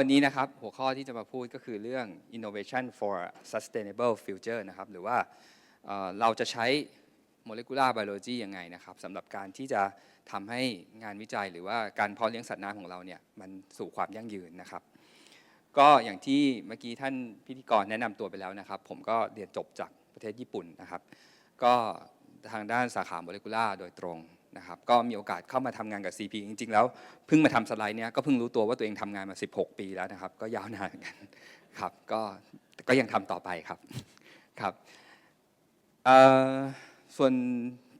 วันนี้นะครับหัวข้อที่จะมาพูดก็คือเรื่อง innovation for sustainable future นะครับหรือว่าเเราจะใช้ molecular biology ยังไงนะครับสำหรับการที่จะทำให้งานวิจัยหรือว่าการเพาะเลี้ยงสัตว์น้ำของเราเนี่ยมันสู่ความยั่งยืนนะครับ ก็อย่างที่เมื่อกี้ท่านพิธีกรแนะนำตัวไปแล้วนะครับ ผมก็เรียนจบจากประเทศญี่ปุ่นนะครับ ก็ทางด้านสาขาโมเลกุลาร์โดยตรง นะครับก็มีโอกาสเข้ามาทำงานกับ CP จริง ๆ แล้วเพิ่งมาทำสไลด์เนี้ยก็เพิ่งรู้ตัวว่าตัวเองทำงานมา 16 ปีแล้วนะครับ ก็ยาวนานเหมือนกันครับก็ก็ยังทำต่อไปครับครับส่วน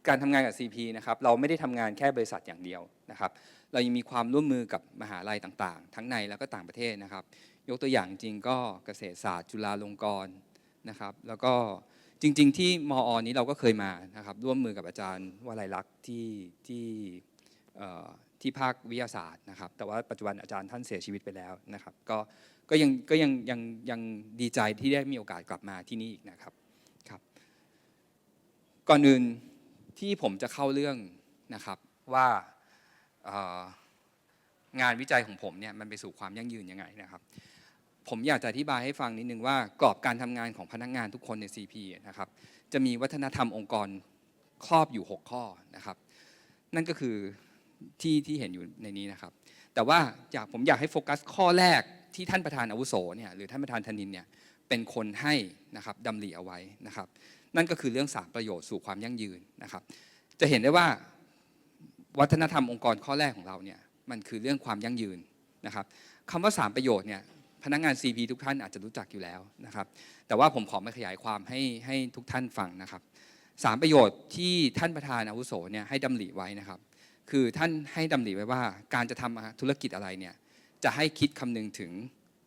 การทำงานกับ CP นะครับเราไม่ได้ทำงานแค่บริษัทอย่างเดียวนะครับ เรายังมีความร่วมมือกับมหาลัยต่างๆ ทั้งในแล้วก็ต่างประเทศนะครับ ยกตัวอย่างจริงก็เกษตรศาสตร์ จุฬาลงกรณ์นะครับ แล้วก็ จริง ๆ ที่มออนี้เราก็เคยมานะครับร่วมมือกับอาจารย์วลัยลักษณ์ที่ที่ที่ภาควิทยาศาสตร์นะครับ แต่ว่าปัจจุบันอาจารย์ท่านเสียชีวิตไปแล้วนะครับ ก็ก็ยังก็ยังยังยังดีใจที่ได้มีโอกาสกลับมาที่นี่อีกนะครับครับ ก่อนอื่นที่ผมจะเข้าเรื่องนะครับว่างานวิจัยของผมเนี่ยมันไปสู่ความยั่งยืนยังไงนะครับ ผมอยากจะอธิบายให้ฟังนิดนึงว่ากรอบการทำงานของพนักงานทุกคนใน CP นะครับจะมีวัฒนธรรมองค์กรครอบอยู่ 6 ข้อนะครับ นั่นก็คือที่ที่เห็นอยู่ในนี้นะครับ แต่ว่าอยากผมอยากให้โฟกัสข้อแรกที่ท่านประธานอาวุโสเนี่ยหรือท่านประธานธนินเนี่ยเป็นคนให้นะครับดำริเอาไว้นะครับ นั่นก็คือเรื่องสามประโยชน์สู่ความยั่งยืนนะครับ จะเห็นได้ว่าวัฒนธรรมองค์กรข้อแรกของเราเนี่ยมันคือเรื่องความยั่งยืนนะครับคำว่าสามประโยชน์เนี่ย พนักงาน CP ทุกท่านอาจจะรู้จักอยู่แล้วนะครับ แต่ว่าผมขอมาขยายความให้ให้ทุกท่านฟังนะครับสามประโยชน์ที่ท่านประธานอาวุโสเนี่ยให้ดำริไว้นะครับ คือท่านให้ดำริไว้ว่าการจะทำธุรกิจอะไรเนี่ยจะให้คิดคำนึงถึง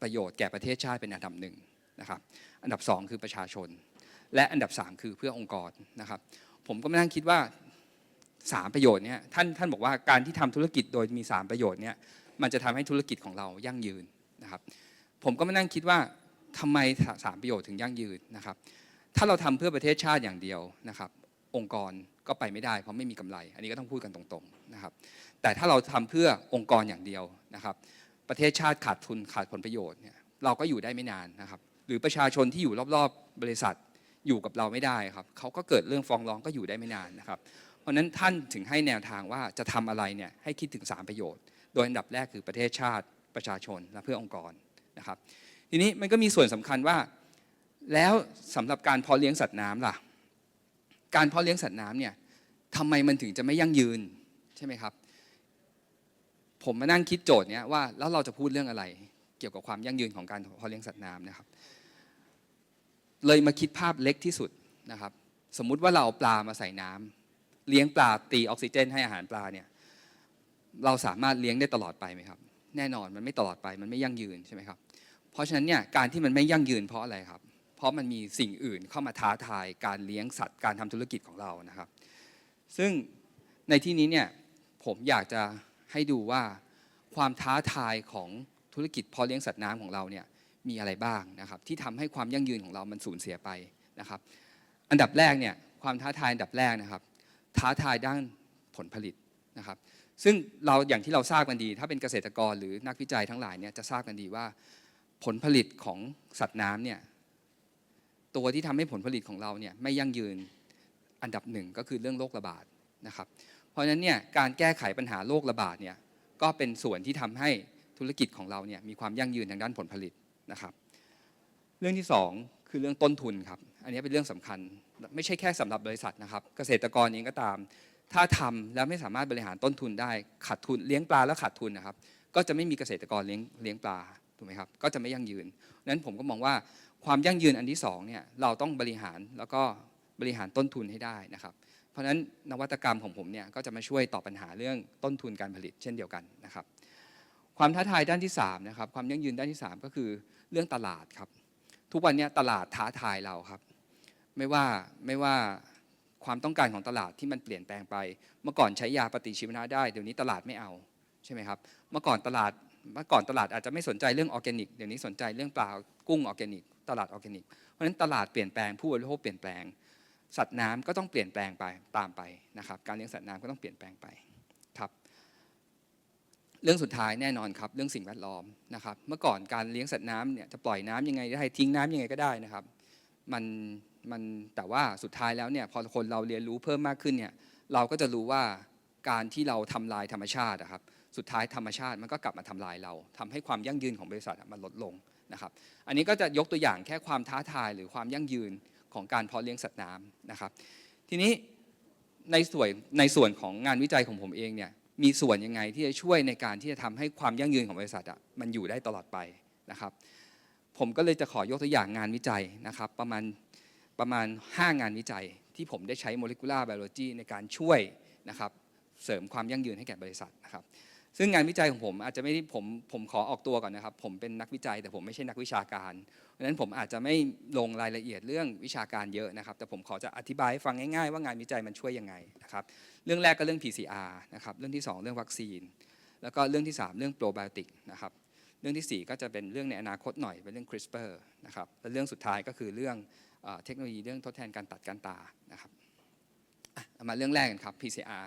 ประโยชน์แก่ประเทศชาติเป็นอันดับหนึ่งนะครับ อันดับสองคือประชาชน และอันดับสามคือเพื่อองค์กรนะครับ ผมก็มานั่งคิดว่าสามประโยชน์เนี่ยท่านท่านบอกว่าการที่ทำธุรกิจโดยมีสามประโยชน์เนี่ยมันจะทำให้ธุรกิจของเรายั่งยืนนะครับ ผมก็มานั่งคิดว่าทำไมสามประโยชน์ถึงยั่งยืนนะครับ ถ้าเราทำเพื่อประเทศชาติอย่างเดียวนะครับ องค์กรก็ไปไม่ได้เพราะไม่มีกำไร อันนี้ก็ต้องพูดกันตรงๆนะครับ แต่ถ้าเราทำเพื่อองค์กรอย่างเดียวนะครับ ประเทศชาติขาดทุนขาดผลประโยชน์เนี่ยเราก็อยู่ได้ไม่นานนะครับ หรือประชาชนที่อยู่รอบๆ บริษัทอยู่กับเราไม่ได้ครับเขาก็เกิดเรื่องฟ้องร้องก็อยู่ได้ไม่นานนะครับ เพราะนั้นท่านถึงให้แนวทางว่าจะทำอะไรเนี่ยให้คิดถึง 3 ประโยชน์ โดยอันดับแรกคือประเทศชาติประชาชนและเพื่อองค์กร นะครับทีนี้มันก็มีส่วนสำคัญว่า แล้วสำหรับการเพาะเลี้ยงสัตว์น้ำล่ะ การเพาะเลี้ยงสัตว์น้ำเนี่ยทำไมมันถึงจะไม่ยั่งยืนใช่ไหมครับ ผมมานั่งคิดโจทย์เนี้ยว่าแล้วเราจะพูดเรื่องอะไร เกี่ยวกับความยั่งยืนของการเพาะเลี้ยงสัตว์น้ำนะครับ เลยมาคิดภาพเล็กที่สุดนะครับ สมมุติว่าเราเอาปลามาใส่น้ำเลี้ยงปลาตีออกซิเจน ให้อาหารปลาเนี่ยเราสามารถเลี้ยงได้ตลอดไปไหมครับ แน่นอนมันไม่ตลอดไปมันไม่ยั่งยืนใช่ไหมครับ เพราะฉะนั้นเนี่ยการที่มันไม่ยั่งยืนเพราะอะไรครับ เพราะมันมีสิ่งอื่นเข้ามาท้าทายการเลี้ยงสัตว์การทำธุรกิจของเรานะครับ ซึ่งในที่นี้เนี่ยผมอยากจะให้ดูว่าความท้าทายของธุรกิจเพาะเลี้ยงสัตว์น้ำของเราเนี่ยมีอะไรบ้างนะครับ ที่ทำให้ความยั่งยืนของเรามันสูญเสียไปนะครับ อันดับแรกเนี่ยความท้าทายอันดับแรกนะครับ ท้าทายด้านผลผลิตนะครับ ซึ่งเราอย่างที่เราทราบกันดี ถ้าเป็นเกษตรกรหรือนักวิจัยทั้งหลายเนี่ยจะทราบกันดีว่าผลผลิตของสัตว์น้ำเนี่ยตัวที่ทำให้ผลผลิตของเราเนี่ยไม่ยั่งยืนอันดับหนึ่งก็คือเรื่องโรคระบาดนะครับ เพราะฉะนั้นเนี่ยการแก้ไขปัญหาโรคระบาดเนี่ยก็เป็นส่วนที่ทำให้ธุรกิจของเราเนี่ยมีความยั่งยืนทางด้านผลผลิตนะครับ เรื่องที่สองคือเรื่องต้นทุนครับ อันนี้เป็นเรื่องสำคัญไม่ใช่แค่สำหรับบริษัทนะครับ เกษตรกรเองก็ตาม ถ้าทำแล้วไม่สามารถบริหารต้นทุนได้ขาดทุนเลี้ยงปลาแล้วขาดทุนนะครับ ก็จะไม่มีเกษตรกรเลี้ยงเลี้ยงปลาถูกไหมครับก็จะไม่ยั่งยืนนั้นผมก็มองว่าความยั่งยืนอันที่สองเนี่ยเราต้องบริหารแล้วก็บริหารต้นทุนให้ได้นะครับ เพราะฉะนั้นนวัตกรรมของผมเนี่ยก็จะมาช่วยตอบปัญหาเรื่องต้นทุนการผลิตเช่นเดียวกันนะครับ ความท้าทายด้านที่3นะครับความยั่งยืนด้านที่ 3 ก็คือเรื่องตลาดครับ ทุกวันนี้ตลาดท้าทายเราครับ ไม่ว่าไม่ว่า ความต้องการของตลาดที่มันเปลี่ยนแปลงไป เมื่อก่อนใช้ยาปฏิชีวนะได้ เดี๋ยวนี้ตลาดไม่เอาใช่ไหมครับ เมื่อก่อนตลาด เมื่อก่อนตลาดอาจจะไม่สนใจเรื่องออร์แกนิก เดี๋ยวนี้สนใจเรื่องปลากุ้งออร์แกนิก ตลาดออร์แกนิก เพราะฉะนั้นตลาดเปลี่ยนแปลงผู้บริโภคเปลี่ยนแปลง สัตว์น้ำก็ต้องเปลี่ยนแปลงไปตามไปนะครับ การเลี้ยงสัตว์น้ำก็ต้องเปลี่ยนแปลงไปครับ เรื่องสุดท้ายแน่นอนครับ เรื่องสิ่งแวดล้อมนะครับ เมื่อก่อนการเลี้ยงสัตว์น้ำเนี่ยจะปล่อยน้ำยังไงได้ทิ้งน้ำยังไงก็ได้นะครับ มัน มันแต่ว่าสุดท้ายแล้วเนี่ยพอคนเราเรียนรู้เพิ่มมากขึ้นเนี่ยเราก็จะรู้ว่าการที่เราทำลายธรรมชาตินะครับสุดท้ายธรรมชาติมันก็กลับมาทำลายเราทำให้ความยั่งยืนของบริษัทมันลดลงนะครับอันนี้ก็จะยกตัวอย่างแค่ความท้าทายหรือความยั่งยืนของการเพาะเลี้ยงสัตว์น้ำนะครับ ทีนี้ในส่วนในส่วนของงานวิจัยของผมเองเนี่ยมีส่วนยังไงที่จะช่วยในการที่จะทำให้ความยั่งยืนของบริษัทอะมันอยู่ได้ตลอดไปนะครับ ผมก็เลยจะขอยกตัวอย่างงานวิจัยนะครับ ประมาณ ประมาณ 5 งานวิจัย ที่ผมได้ใช้โมเลกุลาร์ไบโอโลจีในการช่วยนะครับเสริมความยั่งยืนให้แก่บริษัทนะครับซึ่งงานวิจัยของผมอาจจะไม่ได้ผมผมขอออกตัวก่อนนะครับ ผมเป็นนักวิจัยแต่ผมไม่ใช่นักวิชาการเพราะฉะนั้นผมอาจจะไม่ลงรายละเอียดเรื่องวิชาการเยอะนะครับ แต่ผมขอจะอธิบายให้ฟังง่ายๆว่างานวิจัยมันช่วยยังไงนะครับเรื่องแรกก็เรื่อง PCR นะครับเรื่องที่ 2 เรื่องวัคซีน แล้วก็เรื่องที่ 3 เรื่องโปรไบโอติกนะครับเรื่องที่ 4 ก็จะเป็นเรื่องในอนาคตหน่อยเป็นเรื่อง CRISPR นะครับและเรื่องสุดท้ายก็คือเรื่อง เทคโนโลยีเรื่องทดแทนการตัดการตานะครับมาเรื่องแรกกันครับ PCR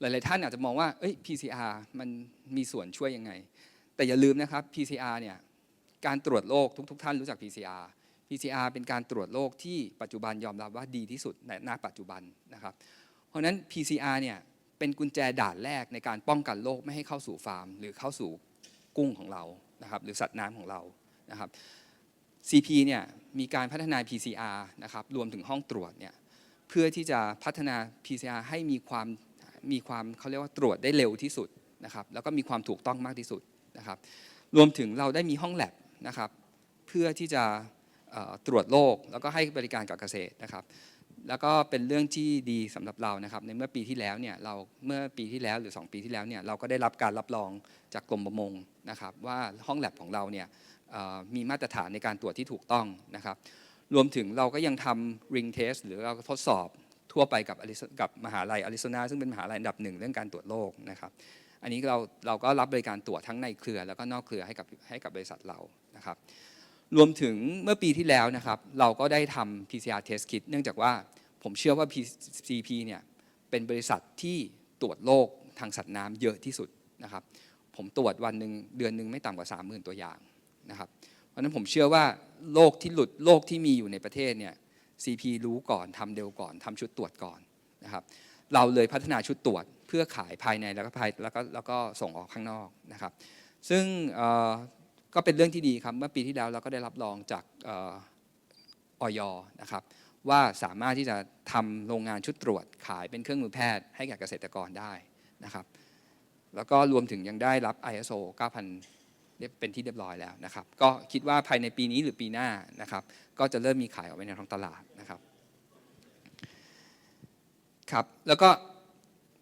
หลายๆท่านอาจจะมองว่าเอ้ย PCR มันมีส่วนช่วยยังไง แต่อย่าลืมนะครับ PCR เนี่ยการตรวจโรคทุก ๆ ท่านรู้จัก PCR PCR เป็นการตรวจโรคที่ปัจจุบันยอมรับว่าดีที่สุดในณปัจจุบันนะครับ เพราะฉะนั้น PCR เนี่ยเป็นกุญแจด่านแรกในการป้องกันโรคไม่ให้เข้าสู่ฟาร์ม หรือเข้าสู่กุ้งของเรานะครับหรือสัตว์น้ำของเรานะครับ CP เนี่ย มีการพัฒนา PCR นะครับรวมถึงห้องตรวจเนี่ยเพื่อที่จะพัฒนา PCR ให้มีความมีความเขาเรียกว่าตรวจได้เร็วที่สุดนะครับแล้วก็มีความถูกต้องมากที่สุดนะครับรวมถึงเราได้มีห้องแลบนะครับเพื่อที่จะตรวจโรคแล้วก็ให้บริการกับเกษตรนะครับ แล้วก็เป็นเรื่องที่ดีสำหรับเรานะครับ ในเมื่อปีที่แล้วเนี่ยเราเมื่อปีที่แล้วหรือ 2 ปีที่แล้วเนี่ยเราก็ได้รับการรับรองจากกรมประมงนะครับว่าห้องแลบของเราเนี่ย มีมาตรฐานในการตรวจที่ถูกต้องนะครับ รวมถึงเราก็ยังทำ ring test หรือเราทดสอบทั่วไปกับกับมหาลัยอาริโซนาซึ่งเป็นมหาลัยอันดับหนึ่งเรื่องการตรวจโรคนะครับ อันนี้เราเราก็รับบริการตรวจทั้งในเครือ แล้วก็นอกเครือให้กับให้กับบริษัทเรานะครับรวมถึงเมื่อปีที่แล้วนะครับเราก็ได้ทำ PCR test kit เนื่องจากว่าผมเชื่อว่า PCP เนี่ยเป็นบริษัทที่ตรวจโรคทางสัตว์น้ำเยอะที่สุดนะครับ ผมตรวจวันหนึ่งเดือนหนึ่งไม่ต่ำกว่า 30,000 ตัวอย่าง นะครับ เพราะนั้นผมเชื่อว่าโรคที่หลุดโรคที่มีอยู่ในประเทศเนี่ย CP รู้ก่อนทำเร็วก่อนทำชุดตรวจก่อนนะครับ เราเลยพัฒนาชุดตรวจเพื่อขายภายในแล้วก็ภายแล้วก็แล้วก็ส่งออกข้างนอกนะครับ ซึ่งก็เป็นเรื่องที่ดีครับเมื่อปีที่แล้วเราก็ได้รับรองจากออยนะครับว่าสามารถที่จะทำโรงงานชุดตรวจขายเป็นเครื่องมือแพทย์ให้กับเกษตรกรได้นะครับ แล้วก็รวมถึงยังได้รับ ISO 9000 เป็นที่เรียบร้อยแล้วนะครับ ก็คิดว่าภายในปีนี้หรือปีหน้านะครับ ก็จะเริ่มมีขายออกไปในท้องตลาดนะครับครับ แล้วก็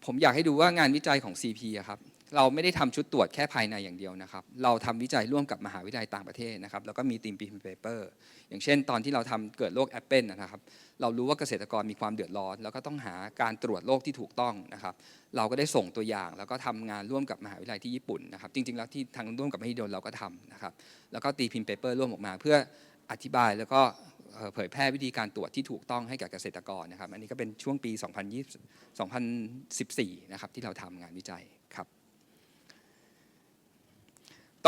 ผมอยากให้ดูว่างานวิจัยของ CP ครับ เราไม่ได้ทำชุดตรวจแค่ภายในอย่างเดียวนะครับ เราทำวิจัยร่วมกับมหาวิทยาลัยต่างประเทศนะครับ แล้วก็มีทีมปีเปเปอร์อย่างเช่น ตอนที่เราทำเกิดโรคแอปเปิลนะครับ เรารู้ว่าเกษตรกรมีความเดือดร้อน แล้วก็ต้องหาการตรวจโรคที่ถูกต้องนะครับ เราก็ได้ส่งตัวอย่าง แล้วก็ทำงานร่วมกับมหาวิทยาลัยที่ญี่ปุ่นนะครับ จริง ๆ แล้วที่ทางร่วมกับมหิดลเราก็ทำนะครับ แล้วก็ตีพิมพ์เปเปอร์ร่วมออกมา เพื่ออธิบายแล้วก็เอ่อเผยแพร่วิธีการตรวจที่ถูกต้องให้กับเกษตรกรนะครับ อันนี้ก็เป็นช่วงปี 2020 2014 นะครับที่เราทำงานวิจัยครับ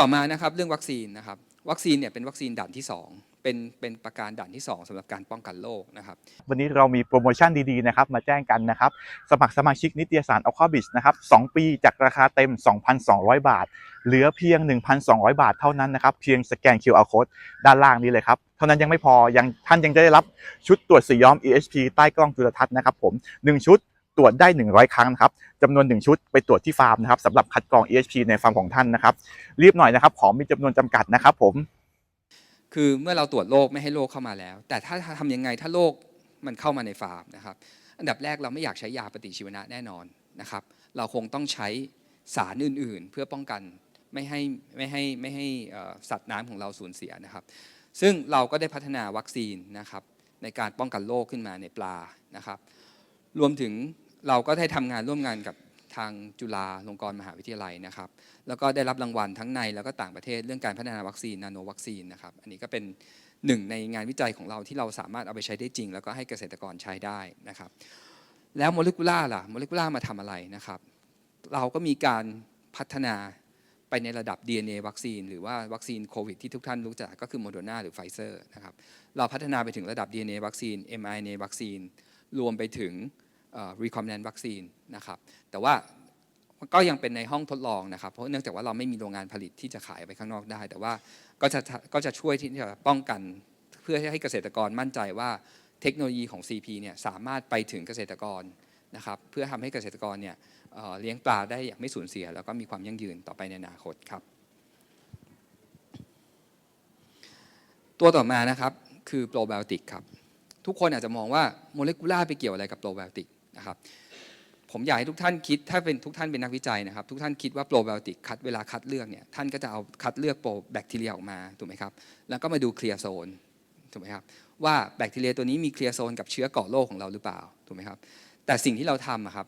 ต่อมานะครับเรื่องวัคซีนนะครับวัคซีนเนี่ยเป็นวัคซีนด่านที่ 2 เป็นเป็นประการด่านที่ 2สำหรับการป้องกันโรคนะครับวันนี้เรามีโปรโมชั่นดีๆนะครับมาแจ้งกันนะครับ สมัครสมาชิกนิตยสารอคอบิชนะครับ2ปีจากราคาเต็ม 2,200 บาท เหลือเพียง 1,200 บาทเท่านั้นนะครับ เพียงสแกน QR code ด้านล่างนี้เลยครับเท่านั้นยังไม่พอยังท่านยังจะได้รับชุดตรวจสีย้อม EHP ใต้กล้องจุลทรรศน์นะครับผม1ชุด ตรวจได้ 100 ครั้งนะครับจำนวน 1 ชุดไปตรวจที่ฟาร์มนะครับสำหรับคัดกรอง EHP ในฟาร์มของท่านนะครับ รีบหน่อยนะครับ ของมีจำนวนจำกัดนะครับ ผม คือเมื่อเราตรวจโรคไม่ให้โรคเข้ามาแล้ว แต่ถ้าทำยังไงถ้าโรคมันเข้ามาในฟาร์มนะครับ อันดับแรกเราไม่อยากใช้ยาปฏิชีวนะแน่นอนนะครับ เราคงต้องใช้สารอื่น ๆ เพื่อป้องกันไม่ให้ไม่ให้ไม่ให้สัตว์น้ำของเราสูญเสียนะครับ ซึ่งเราก็ได้พัฒนาวัคซีนนะครับในการป้องกันโรคขึ้นมาในปลานะครับ รวมถึง เราก็ได้ทำงานร่วมงานกับทางจุฬาลงกรณ์มหาวิทยาลัยนะครับ แล้วก็ได้รับรางวัลทั้งในแล้วก็ต่างประเทศเรื่องการพัฒนาวัคซีนนาโนวัคซีนนะครับ อันนี้ก็เป็นหนึ่งในงานวิจัยของเราที่เราสามารถเอาไปใช้ได้จริง แล้วก็ให้เกษตรกรใช้ได้นะครับ แล้วโมเลกุล่าล่ะโมเลกุล่ามาทำอะไรนะครับ เราก็มีการพัฒนาไปในระดับ DNA วัคซีน หรือว่าวัคซีนโควิดที่ทุกท่านรู้จักก็คือโมเดอร์นาหรือไฟเซอร์นะครับเราพัฒนาไปถึงระดับ DNA วัคซีน mRNA วัคซีนรวมไปถึง recombinant วัคซีนนะครับแต่ว่าก็ยังเป็นในห้องทดลองนะครับ เพราะเนื่องจากว่าเราไม่มีโรงงานผลิตที่จะขายไปข้างนอกได้ แต่ว่าก็จะก็จะช่วยที่จะป้องกัน เพื่อให้เกษตรกรมั่นใจว่าเทคโนโลยีของ CP เนี่ยสามารถไปถึงเกษตรกรนะครับเพื่อทำให้เกษตรกรเนี่ยเเลี้ยงปลาได้อย่างไม่สูญเสีย แล้วก็มีความยั่งยืนต่อไปในอนาคตครับ ตัวต่อมานะครับคือโปรไบโอติกครับ ทุกคนอาจจะมองว่าโมเลกุล่าไปเกี่ยวอะไรกับโปรไบโอติก นะครับผมอยากให้ทุกท่านคิดถ้าเป็นทุกท่านเป็นนักวิจัยนะครับ ทุกท่านคิดว่าโปรไบโอติกคัดเวลาคัดเลือกเนี่ยท่านก็จะเอาคัดเลือกโปรแบคทีเรียออกมาถูกไหมครับแล้วก็มาดูเคลียร์โซนถูกไหมครับว่าแบคทีเรียตัวนี้มีเคลียร์โซนกับเชื้อก่อโรคของเราหรือเปล่าถูกไหมครับแต่สิ่งที่เราทำอะครับ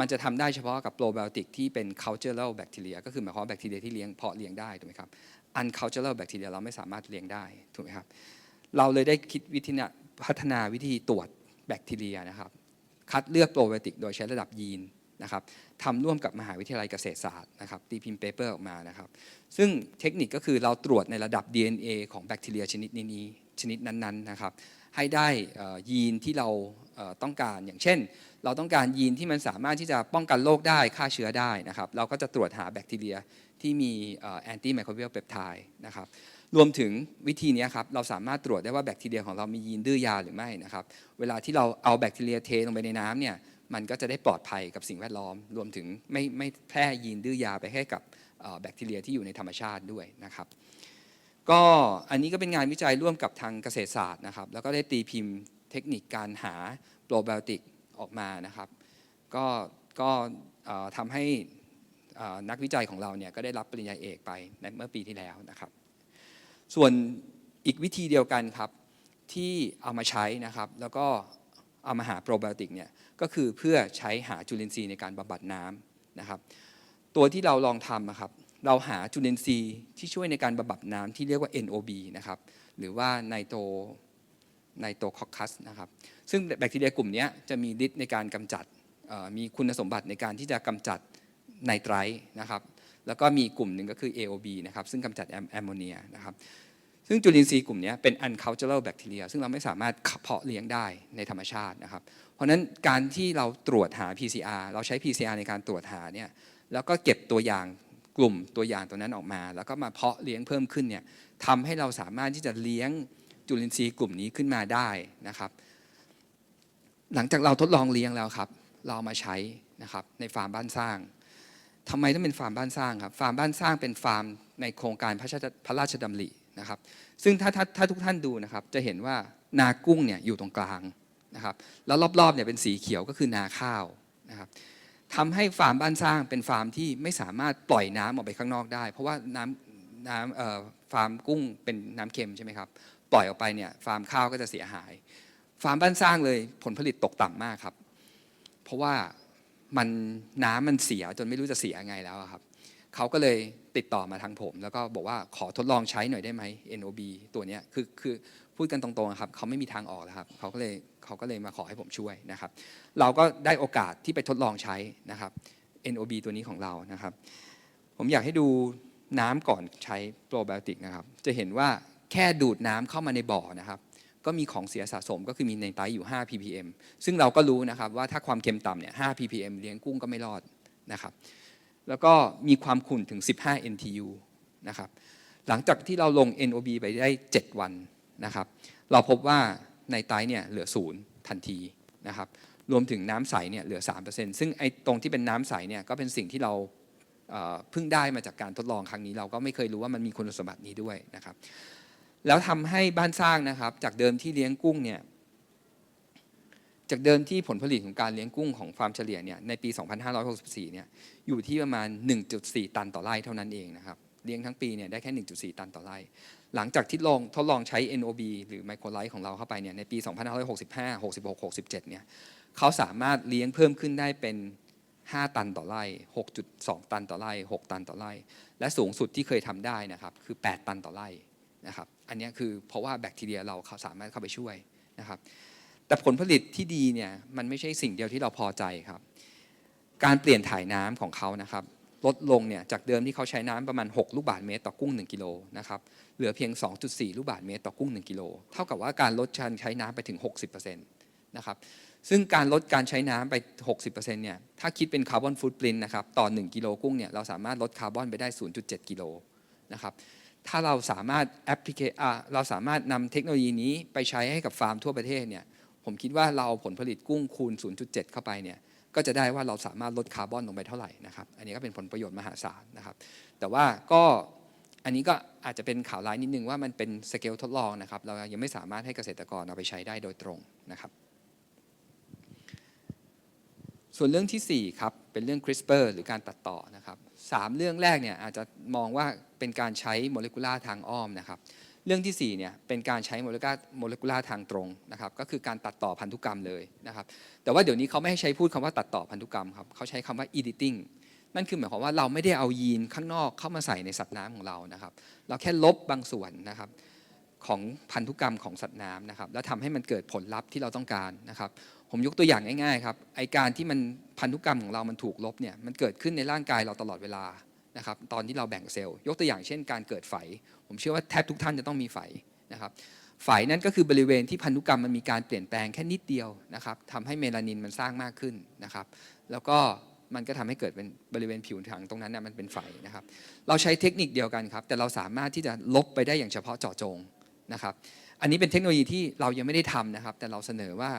มันจะทำได้เฉพาะกับโปรไบโอติกที่เป็น cultural bacteria ก็คือหมายความว่าแบคทีเรียที่เลี้ยงเพาะเลี้ยงได้ถูกไหมครับ uncultural bacteria เราไม่สามารถเลี้ยงได้ถูกไหมครับเราเลยได้คิดวิธีพัฒนาวิธีตรวจแบคทีเรียนะครับ คัดเลือกโปรไบโอติกโดยใช้ระดับยีนนะครับทำร่วมกับมหาวิทยาลัยเกษตรศาสตร์นะครับตีพิมพ์เปเปอร์ออกมานะครับ ซึ่งเทคนิคก็คือเราตรวจในระดับ DNA ของแบคทีเรียชนิดนี้ชนิดนั้นๆนะครับให้ได้ยีนที่เรา ต้องการอย่างเช่น เราต้องการยีนที่มันสามารถที่จะป้องกันโรคได้ฆ่าเชื้อได้นะครับเราก็จะตรวจหาแบคทีเรียที่มีแอนตี้ไมโครเบียลเปปไทด์นะครับรวมถึงวิธีนี้ครับเราสามารถตรวจได้ว่าแบคทีเรียของเรามียีนดื้อยาหรือไม่นะครับเวลาที่เราเอาแบคทีเรียเทลงไปในน้ำเนี่ยมันก็จะได้ปลอดภัยกับสิ่งแวดล้อม รวมถึงไม่ไม่แพร่ยีนดื้อยาไปให้กับแบคทีเรียที่อยู่ในธรรมชาติด้วยนะครับก็อันนี้ก็เป็นงานวิจัยร่วมกับทางเกษตรศาสตร์นะครับแล้วก็ได้ตีพิมพ์ เทคนิคการหาโปรไบโอติกออกมานะครับ ก็ก็ทำให้นักวิจัยของเราเนี่ยก็ได้รับปริญญาเอกไปในเมื่อปีที่แล้วนะครับ ส่วนอีกวิธีเดียวกันครับที่เอามาใช้นะครับ แล้วก็เอามาหาโปรไบโอติกเนี่ยก็คือเพื่อใช้หาจุลินทรีย์ในการบำบัดน้ำนะครับ ตัวที่เราลองทำนะครับ เราหาจุลินทรีย์ที่ช่วยในการบำบัดน้ำที่เรียกว่า NOB นะครับหรือว่าไนโต ไนโตคอคัสนะครับ ซึ่งแบคทีเรียกลุ่มนี้จะมีฤทธิ์ในการกำจัดมีคุณสมบัติในการที่จะกำจัดไนไตร์นะครับ แล้วก็มีกลุ่มหนึ่งก็คือ AOB นะครับ ซึ่งกำจัดแอมโมเนียนะครับ ซึ่งจุลินทรีย์กลุ่มนี้เป็น uncultural bacteria ซึ่งเราไม่สามารถเพาะเลี้ยงได้ในธรรมชาตินะครับ เพราะฉะนั้นการที่เราตรวจหา PCR เราใช้ PCR ในการตรวจหาเนี่ย แล้วก็เก็บตัวอย่างกลุ่มตัวอย่างตัวนั้นออกมา แล้วก็มาเพาะเลี้ยงเพิ่มขึ้นเนี่ยทำให้เราสามารถที่จะเลี้ยง จุลินทรีย์กลุ่มนี้ขึ้นมาได้นะครับ หลังจากเราทดลองเลี้ยงแล้วครับ เรามาใช้นะครับในฟาร์มบ้านสร้างทำไมต้องเป็นฟาร์มบ้านสร้างครับ ฟาร์มบ้านสร้างเป็นฟาร์มในโครงการพระราชดำรินะครับ ซึ่งถ้าถ้าถ้าทุกท่านดูนะครับ จะเห็นว่านากุ้งเนี่ยอยู่ตรงกลางนะครับ แล้วรอบๆเนี่ยเป็นสีเขียวก็คือนาข้าวนะครับทำให้ฟาร์มบ้านสร้างเป็นฟาร์มที่ไม่สามารถปล่อยน้ำออกไปข้างนอกได้ เพราะว่าน้ำน้ำเอ่อฟาร์มกุ้งเป็นน้ำเค็มใช่ไหมครับ ปล่อยออกไปเนี่ยฟาร์มข้าวก็จะเสียหาย ฟาร์มบ้านสร้างเลยผลผลิตตกต่ำมากครับ เพราะว่ามันน้ำมันเสียจนไม่รู้จะเสียไงแล้วครับเขาก็เลยติดต่อมาทางผม แล้วก็บอกว่าขอทดลองใช้หน่อยได้ไหม NOB ตัวนี้คือคือพูดกันตรงๆครับเขาไม่มีทางออกแล้วครับเขาก็เลยเขาก็เลยมาขอให้ผมช่วยนะครับ เราก็ได้โอกาสที่ไปทดลองใช้นะครับ NOB ตัวนี้ของเรานะครับ ผมอยากให้ดูน้ำก่อนใช้โปรไบโอติกนะครับ จะเห็นว่า แค่ดูดน้ำเข้ามาในบ่อนะครับก็มีของเสียสะสมก็คือมีในไตร์อยู่ 5 ppm ซึ่งเราก็รู้นะครับว่าถ้าความเค็มต่ำเนี่ย 5 ppm เลี้ยงกุ้งก็ไม่รอดนะครับ แล้วก็มีความขุ่นถึง 15 NTU นะครับ หลังจากที่เราลง NOB ไปได้ 7 วันนะครับ เราพบว่าในไตร์เนี่ยเหลือศูนย์ทันทีนะครับ รวมถึงน้ำใสเนี่ยเหลือ 3%ซึ่งไอ้ตรงที่เป็นน้ำใสเนี่ยก็เป็นสิ่งที่เราเพิ่งได้มาจากการทดลองครั้งนี้ เราก็ไม่เคยรู้ว่ามันมีคุณสมบัตินี้ด้วยนะครับ แล้วทำให้บ้านสร้างนะครับ จากเดิมที่เลี้ยงกุ้งเนี่ยจากเดิมที่ผลผลิตของการเลี้ยงกุ้งของฟาร์มเฉลี่ยเนี่ยในปี 2564 เนี่ยอยู่ที่ประมาณ 1.4 ตันต่อไร่เท่านั้นเองนะครับเลี้ยงทั้งปีเนี่ยได้แค่ 1.4 ตันต่อไร่ หลังจากที่ลองทดลองใช้ NOB หรือไมโครไลท์ของเราเข้าไปเนี่ยในปี 2565 66 67 เนี่ยเขาสามารถเลี้ยงเพิ่มขึ้นได้เป็น 5 ตันต่อไร่ 6.2 ตันต่อไร่ 6 ตันต่อไร่ และสูงสุดที่เคยทำได้นะครับคือ 8 ตันต่อไร่นะครับ อันนี้คือเพราะว่าแบคทีเรียเราเขาสามารถเข้าไปช่วยนะครับแต่ผลผลิตที่ดีเนี่ยมันไม่ใช่สิ่งเดียวที่เราพอใจครับ การเปลี่ยนถ่ายน้ำของเขานะครับลดลงเนี่ยจากเดิมที่เขาใช้น้ำประมาณ 6 ลูกบาศก์เมตรต่อกุ้ง 1 กิโลนะครับเหลือเพียง 2.4 ลูกบาศก์เมตรต่อกุ้ง 1 กิโลเท่ากับว่าการลดการใช้น้ำไปถึง 60%นะครับซึ่งการลดการใช้น้ำไป 60%เนี่ยถ้าคิดเป็นคาร์บอนฟุตปรินนะครับต่อ 1 กิโลกุ้งเนี่ยเราสามารถลดคาร์บอนไปได้ 0.7 กิโลนะครับ ถ้าเราสามารถแอปพลิเคเราสามารถนำเทคโนโลยีนี้ไปใช้ให้กับฟาร์มทั่วประเทศเนี่ยผมคิดว่าเราเอาผลผลิตกุ้งคูณ 0.7 เข้าไปเนี่ยก็จะได้ว่าเราสามารถลดคาร์บอนลงไปเท่าไหร่นะครับ อันนี้ก็เป็นผลประโยชน์มหาศาลนะครับ แต่ว่าก็อันนี้ก็อาจจะเป็นข่าวร้ายนิดนึงว่ามันเป็นสเกลทดลองนะครับ เรายังไม่สามารถให้เกษตรกรเอาไปใช้ได้โดยตรงนะครับ ส่วนเรื่องที่ 4 ครับ เป็นเรื่อง CRISPR หรือการตัดต่อนะครับสามเรื่องแรกเนี่ยอาจจะมองว่า เป็นการใช้โมเลกุลาทางอ้อมนะครับเรื่องที่4เนี่ยเป็นการใช้โมเลกุลาโมเลกุลาทางตรงนะครับก็คือการตัดต่อพันธุกรรมเลยนะครับแต่ว่าเดี๋ยวนี้เขาไม่ให้ใช้พูดคำว่าตัดต่อพันธุกรรมครับเขาใช้คำว่า editing นั่นคือหมายความว่าเราไม่ได้เอายีนข้างนอกเข้ามาใส่ในสัตว์น้ำของเรานะครับ เราแค่ลบบางส่วนนะครับของพันธุกรรมของสัตว์น้ำนะครับแล้วทำให้มันเกิดผลลัพธ์ที่เราต้องการนะครับผมยกตัวอย่างง่ายๆครับไอการที่มันพันธุกรรมของเรามันถูกลบเนี่ยมันเกิดขึ้นในร่างกายเราตลอดเวลา นะครับตอนที่เราแบ่งเซลล์ยกตัวอย่างเช่นการเกิดไฝ ผมเชื่อว่าแทบทุกท่านจะต้องมีไฝนะครับไฝนั้นก็คือบริเวณที่พันธุกรรมมันมีการเปลี่ยนแปลงแค่นิดเดียวนะครับทำให้เมลานินมันสร้างมากขึ้นนะครับ แล้วก็มันก็ทำให้เกิดเป็นบริเวณผิวหนังตรงนั้นนะมันเป็นไฝนะครับ เราใช้เทคนิคเดียวกันครับ แต่เราสามารถที่จะลบไปได้อย่างเฉพาะเจาะจงนะครับ อันนี้เป็นเทคโนโลยีที่เรายังไม่ได้ทำนะครับ แต่เราเสนอว่า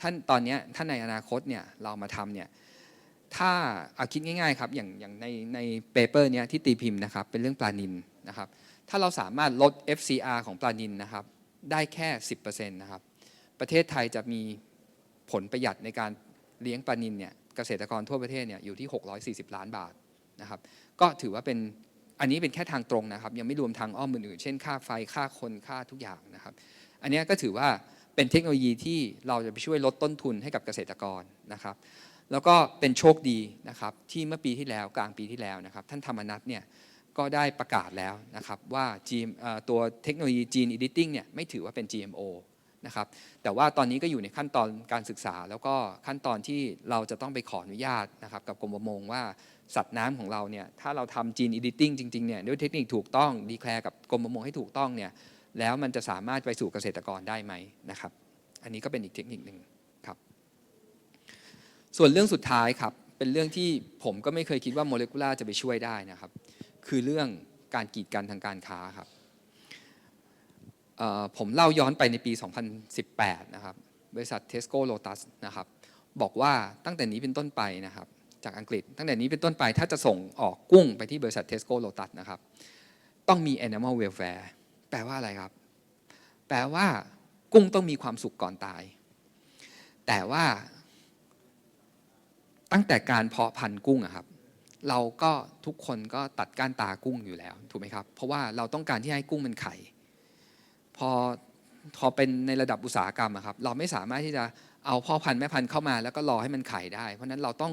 ท่านตอนนี้ท่านในอนาคตเนี่ยเรามาทำเนี่ย ถ้าเอาคิดง่ายๆครับอย่างอย่างในในเปเปอร์เนี้ยที่ตีพิมพ์นะครับเป็นเรื่องปลานินนะครับถ้าเราสามารถลด FCR ของปลานินนะครับได้แค่ 10%นะครับประเทศไทยจะมีผลประหยัดในการเลี้ยงปลานินเนี่ยเกษตรกรทั่วประเทศเนี่ยอยู่ที่ 640 ล้านบาทนะครับก็ถือว่าเป็นอันนี้เป็นแค่ทางตรงนะครับ ยังไม่รวมทางอ้อมอื่นๆเช่นค่าไฟค่าคนค่าทุกอย่างนะครับ อันนี้ก็ถือว่าเป็นเทคโนโลยีที่เราจะไปช่วยลดต้นทุนให้กับเกษตรกรนะครับ แล้วก็เป็นโชคดีนะครับที่เมื่อปีที่แล้วกลางปีที่แล้วนะครับท่านธรรมนัฐเนี่ยก็ได้ประกาศแล้วนะครับว่า GM ตัวเทคโนโลยี Gene Editing เนี่ยไม่ถือว่าเป็น GMO นะครับแต่ว่าตอนนี้ก็อยู่ในขั้นตอนการศึกษา แล้วก็ขั้นตอนที่เราจะต้องไปขออนุญาตนะครับกับกรมประมงว่าสัตว์น้ำของเราเนี่ยถ้าเราทำ Gene Editing จริงๆเนี่ยด้วยเทคนิคถูกต้องดีแคลร์กับกรมประมงให้ถูกต้องเนี่ยแล้วมันจะสามารถไปสู่เกษตรกรได้ไหมนะครับ อันนี้ก็เป็นอีกเทคนิคหนึ่ง ส่วนเรื่องสุดท้ายครับ เป็นเรื่องที่ผมก็ไม่เคยคิดว่าโมเลกุลาจะไปช่วยได้นะครับ คือเรื่องการกีดกันทางการค้าครับผมเล่าย้อนไปในปี 2018 นะครับ บริษัท Tesco Lotus นะครับ บอกว่าตั้งแต่นี้เป็นต้นไปนะครับ จากอังกฤษ ตั้งแต่นี้เป็นต้นไปถ้าจะส่งออกกุ้งไปที่บริษัท Tesco Lotus นะครับ ต้องมี animal welfare แปลว่าอะไรครับ แปลว่ากุ้งต้องมีความสุขก่อนตาย แต่ว่า ตั้งแต่การเพาะพันธุ์กุ้งอะครับ เราก็ทุกคนก็ตัดก้านตากุ้งอยู่แล้วถูกไหมครับ เพราะว่าเราต้องการที่ให้กุ้งมันไข่พอพอเป็นในระดับอุตสาหกรรมอะครับ เราไม่สามารถที่จะเอาพ่อพันธุ์แม่พันธุ์เข้ามาแล้วก็รอให้มันไข่ได้ เพราะนั้นเราต้อง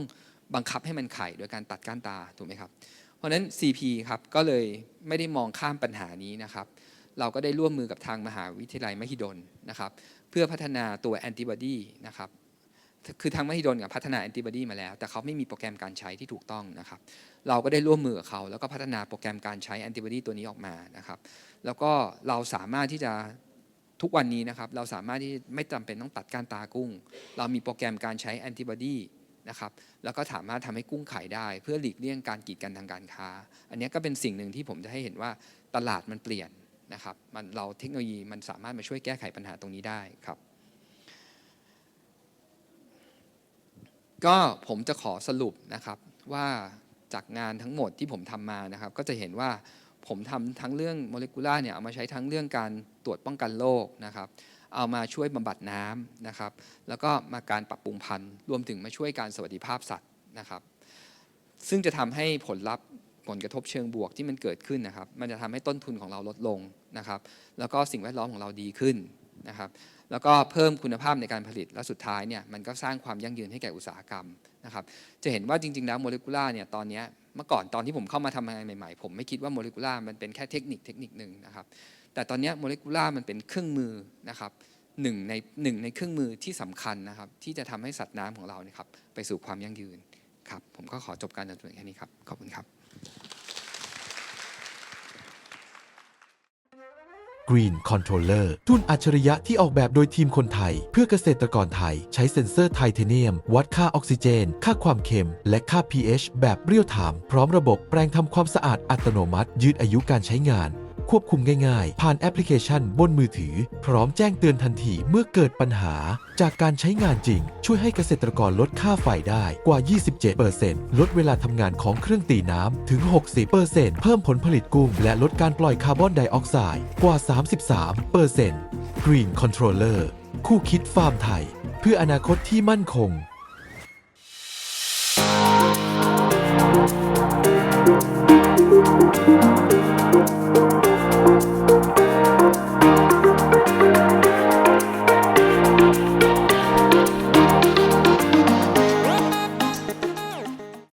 บังคับให้มันไข่โดยการตัดก้านตาถูกไหมครับ เพราะฉะนั้น CP ครับก็เลยไม่ได้มองข้ามปัญหานี้นะครับ เราก็ได้ร่วมมือกับทางมหาวิทยาลัยมหิดลนะครับ เพื่อพัฒนาตัวแอนติบอดีนะครับ คือทางมหิดลกับพัฒนาแอนติบอดีมาแล้ว แต่เขาไม่มีโปรแกรมการใช้ที่ถูกต้องนะครับ เราก็ได้ร่วมมือกับเขา แล้วก็พัฒนาโปรแกรมการใช้แอนติบอดีตัวนี้ออกมานะครับ แล้วก็เราสามารถที่จะทุกวันนี้นะครับ เราสามารถที่ไม่จำเป็นต้องตัดกานตากุ้ง เรามีโปรแกรมการใช้แอนติบอดีนะครับ แล้วก็สามารถทำให้กุ้งขายได้ เพื่อหลีกเลี่ยงการกีดกันทางการค้า อันนี้ก็เป็นสิ่งหนึ่งที่ผมจะให้เห็นว่าตลาดมันเปลี่ยนนะครับ มันเราเทคโนโลยีมันสามารถมาช่วยแก้ไขปัญหาตรงนี้ได้ครับ ก็ผมจะขอสรุปนะครับว่าจากงานทั้งหมดที่ผมทำมานะครับ ก็จะเห็นว่าผมทำทั้งเรื่องโมเลกุลาเนี่ยเอามาใช้ทั้งเรื่องการตรวจป้องกันโรคนะครับ เอามาช่วยบำบัดน้ำนะครับ แล้วก็มาการปรับปรุงพันธุ์รวมถึงมาช่วยการสวัสดิภาพสัตว์นะครับ ซึ่งจะทำให้ผลลัพธ์ผลกระทบเชิงบวกที่มันเกิดขึ้นนะครับ มันจะทำให้ต้นทุนของเราลดลงนะครับ แล้วก็สิ่งแวดล้อมของเราดีขึ้นนะครับ แล้วก็เพิ่มคุณภาพในการผลิตและสุดท้ายเนี่ยมันก็สร้างความยั่งยืนให้แก่อุตสาหกรรมนะครับจะเห็นว่าจริง ๆ แล้วโมเลกุล่าเนี่ยตอนนี้เมื่อก่อนตอนที่ผมเข้ามาทำงานใหม่ๆ ผมไม่คิดว่าโมเลกุล่ามันเป็นแค่เทคนิคเทคนิคหนึ่งนะครับแต่ตอนนี้โมเลกุล่ามันเป็นเครื่องมือนะครับหนึ่งในหนึ่งในเครื่องมือที่สำคัญนะครับที่จะทำให้สัตว์น้ำของเราเนี่ยครับไปสู่ความยั่งยืนครับผมก็ขอจบการนำเสนอแค่นี้ครับขอบคุณครับ Green Controller ทุนอัจฉริยะที่ออกแบบโดยทีมคนไทย เพื่อเกษตรกรไทย ใช้เซ็นเซอร์ไทเทเนียม วัดค่าออกซิเจน ค่าความเค็ม และค่า pH แบบเรียลไทม์พร้อมระบบแปลงทำความสะอาดอัตโนมัติ ยืดอายุการใช้งาน ควบคุมง่ายๆ ผ่านแอปพลิเคชันบนมือถือ พร้อมแจ้งเตือนทันทีเมื่อเกิดปัญหา จากการใช้งานจริง ช่วยให้เกษตรกรลดค่าไฟได้กว่า 27%ลดเวลาทำงานของเครื่องตีน้ำถึง 60%เพิ่มผลผลิตกุ้ง และลดการปล่อยคาร์บอนไดออกไซด์กว่า 33% Green Controller คู่คิดฟาร์มไทย เพื่ออนาคตที่มั่นคง